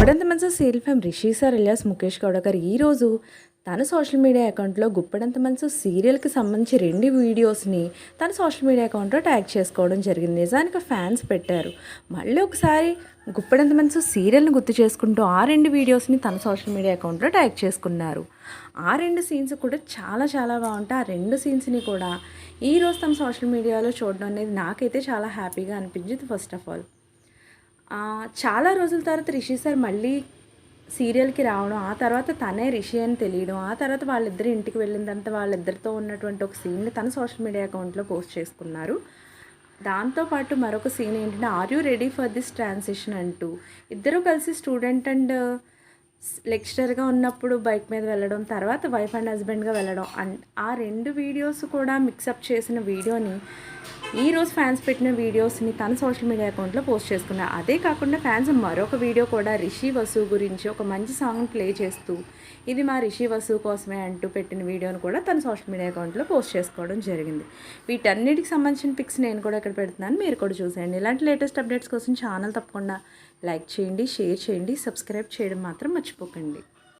గుప్పడంత మంచి serial fame Rishi sir alias Mukesh Gowda గారు ఈరోజు తన సోషల్ మీడియా అకౌంట్లో గుప్పడంత మంచి సీరియల్కి సంబంధించి రెండు వీడియోస్ని తన సోషల్ మీడియా అకౌంట్లో ట్యాగ్ చేసుకోవడం జరిగింది. నిజానికి ఫ్యాన్స్ పెట్టారు. మళ్ళీ ఒకసారి గుప్పడంత మంచి సీరియల్ని గుర్తు చేసుకుంటూ ఆ రెండు వీడియోస్ని తన సోషల్ మీడియా అకౌంట్లో ట్యాగ్ చేసుకున్నారు. ఆ రెండు సీన్స్ కూడా చాలా చాలా బాగుంటాయి. ఆ రెండు సీన్స్ని కూడా ఈరోజు తమ సోషల్ మీడియాలో చూడడం అనేది నాకైతే చాలా హ్యాపీగా అనిపించింది ఫస్ట్ ఆఫ్ ఆల్. చాలా రోజుల తర్వాత రిషి సార్ మళ్ళీ సీరియల్కి రావడం ఆ తర్వాత తనే రిషి అని తెలియడం ఆ తర్వాత వాళ్ళిద్దరు ఇంటికి వెళ్ళిన తర్వాత వాళ్ళిద్దరితో ఉన్నటువంటి ఒక సీన్ని తన సోషల్ మీడియా అకౌంట్లో పోస్ట్ చేసుకున్నారు. దాంతోపాటు మరొక సీన్ ఏంటంటే are you ready for this transition అంటూ. ఇద్దరు కలిసి స్టూడెంట్ అండ్ లెక్చరర్గా ఉన్నప్పుడు బైక్ మీద వెళ్ళడం తర్వాత వైఫ్ అండ్ హస్బెండ్గా వెళ్ళడం అండ్ ఆ రెండు వీడియోస్ కూడా మిక్సప్ చేసిన వీడియోని ఈరోజు ఫ్యాన్స్ పెట్టిన వీడియోస్ని తన సోషల్ మీడియా అకౌంట్లో పోస్ట్ చేసుకున్నారు. అదే కాకుండా ఫ్యాన్స్ మరొక వీడియో కూడా రిషి వసు గురించి ఒక మంచి సాంగ్ ప్లే చేస్తూ ఇది మా రిషి వసు కోసమే అంటూ పెట్టిన వీడియోని కూడా తన సోషల్ మీడియా అకౌంట్లో పోస్ట్ చేసుకోవడం జరిగింది. వీటన్నిటికి సంబంధించిన పిక్స్ నేను కూడా ఇక్కడ పెడుతున్నాను. మీరు కూడా చూసేయండి. ఇలాంటి లేటెస్ట్ అప్డేట్స్ కోసం ఛానల్ తప్పకుండా లైక్ చేయండి షేర్ చేయండి సబ్స్క్రైబ్ చేయడం మాత్రం మర్చిపోకండి.